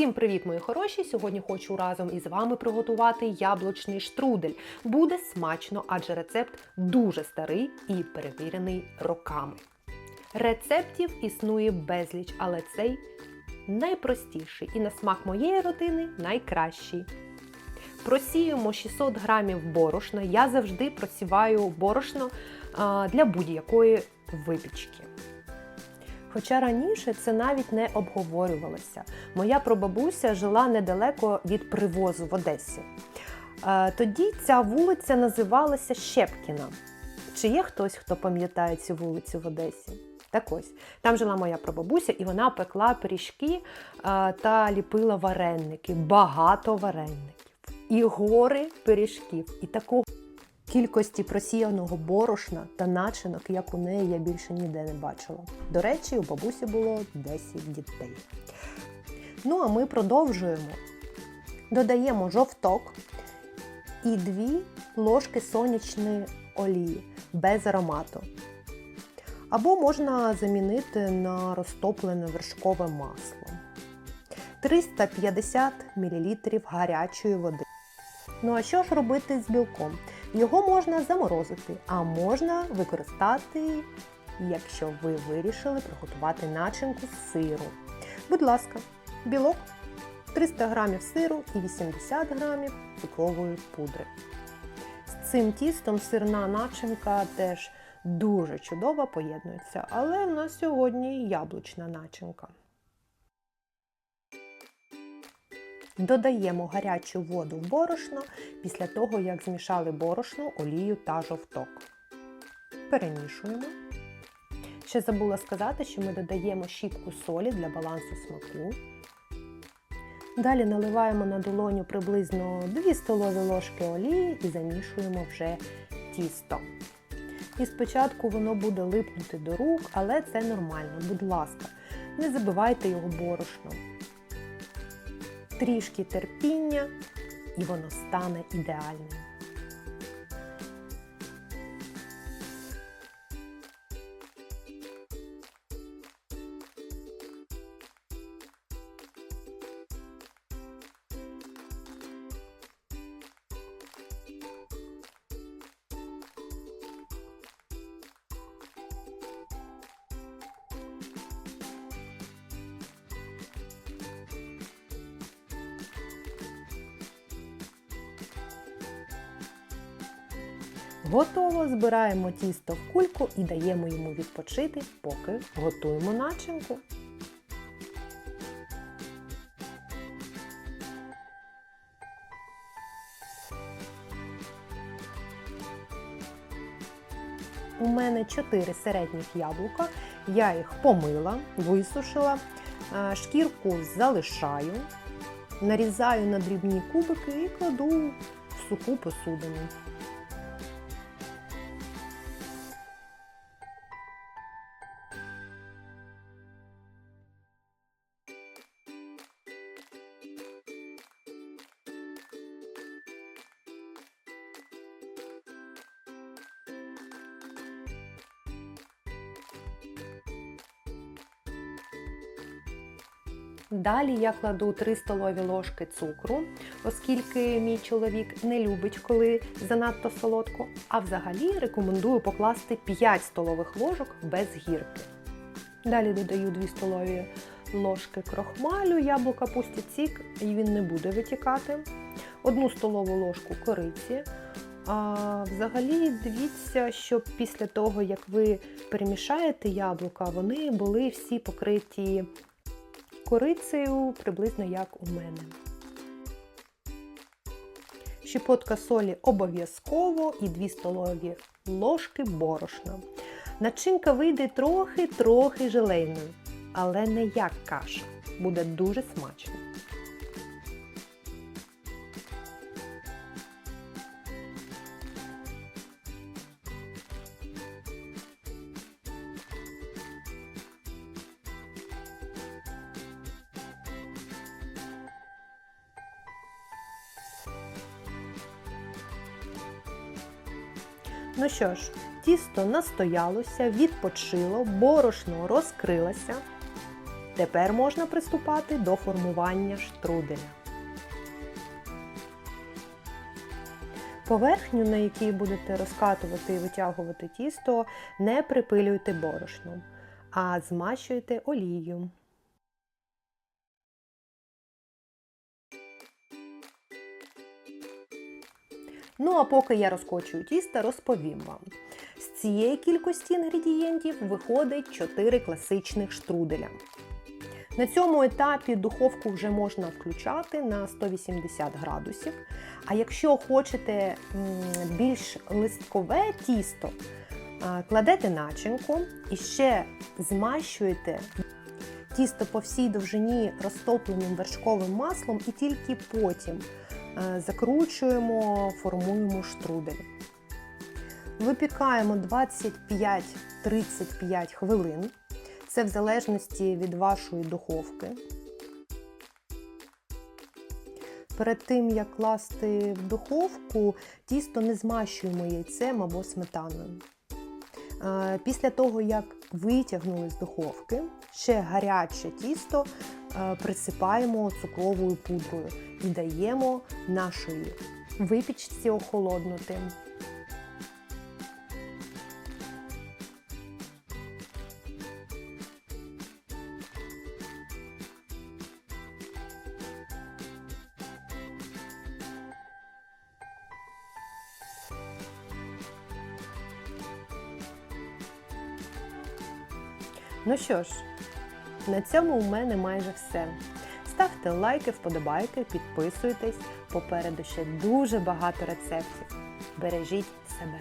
Всім привіт, мої хороші! Сьогодні хочу разом із вами приготувати яблучний штрудель. Буде смачно, адже рецепт дуже старий і перевірений роками. Рецептів існує безліч, але цей найпростіший і на смак моєї родини найкращий. Просіюємо 600 грамів борошна. Я завжди просіваю борошно для будь-якої випічки. Хоча раніше це навіть не обговорювалося. Моя прабабуся жила недалеко від привозу в Одесі. Е, Тоді ця вулиця називалася Щепкіна. Чи є хтось, хто пам'ятає цю вулицю в Одесі? Так ось, там жила моя прабабуся, і вона пекла пиріжки е, та ліпила вареники, багато вареників, і гори пиріжків, і такого кількості просіяного борошна та начинок, як у неї, я більше ніде не бачила. До речі, у бабусі було 10 дітей. Ну, а ми продовжуємо. Додаємо жовток і 2 ложки сонячної олії без аромату. Або можна замінити на розтоплене вершкове масло. 350 мл гарячої води. Ну а що ж робити з білком? Його можна заморозити, а можна використати, якщо ви вирішили приготувати начинку з сиру. Будь ласка, білок 300 г сиру і 80 г цукрової пудри. З цим тістом сирна начинка теж дуже чудово поєднується, але в нас сьогодні яблучна начинка. Додаємо гарячу воду в борошно після того, як змішали борошно, олію та жовток. Перемішуємо. Ще забула сказати, що ми додаємо щіпку солі для балансу смаку. Далі наливаємо на долоню приблизно 2 столові ложки олії і замішуємо вже тісто. І спочатку воно буде липнути до рук, але це нормально, будь ласка, не забивайте його борошном трішки терпіння, і воно стане ідеальним. Готово, збираємо тісто в кульку і даємо йому відпочити, поки готуємо начинку. У мене 4 середніх яблука. Я їх помила, висушила, е, шкірку залишаю, нарізаю на дрібні кубики і кладу в суху посудину. Далі я кладу 3 столові ложки цукру, оскільки мій чоловік не любить, коли занадто солодко. А взагалі рекомендую покласти 5 столових ложок без гірки. Далі додаю 2 столові ложки крохмалю, яблука пустять сік, і він не буде витікати. 1 столову ложку кориці. А Взагалі, дивіться, щоб після того, як ви перемішаєте яблука, вони були всі покриті корицею приблизно як у мене. Щепотка солі обов'язково і 2 столові ложки борошна. Начинка вийде трохи-трохи желейною, але не як каша. Буде дуже смачно. Ну що ж, тісто настоялося, відпочило, борошно розкрилося. Тепер можна приступати до формування штруделя. Поверхню, на якій будете розкатувати і витягувати тісто, не припилюйте борошном, а змащуйте олією. Ну а поки я розкочую тісто, розповім вам. З цієї кількості інгредієнтів виходить 4 класичних штруделя. На цьому етапі духовку вже можна включати на 180 градусів. А якщо хочете більш листкове тісто, кладете начинку і ще змащуєте тісто по всій довжині розтопленим вершковим маслом і тільки потім закручуємо, формуємо штрудель. Випікаємо 25-35 хвилин. Це в залежності від вашої духовки. Перед тим, як класти в духовку, тісто не змащуємо яйцем або сметаною. Після того, як витягнули з духовки, ще гаряче тісто присипаємо цукровою пудрою і даємо нашої випічці охолоднути. Ну що ж, на цьому у мене майже все. Ставте лайки, вподобайки, підписуйтесь. Попереду ще дуже багато рецептів. Бережіть себе.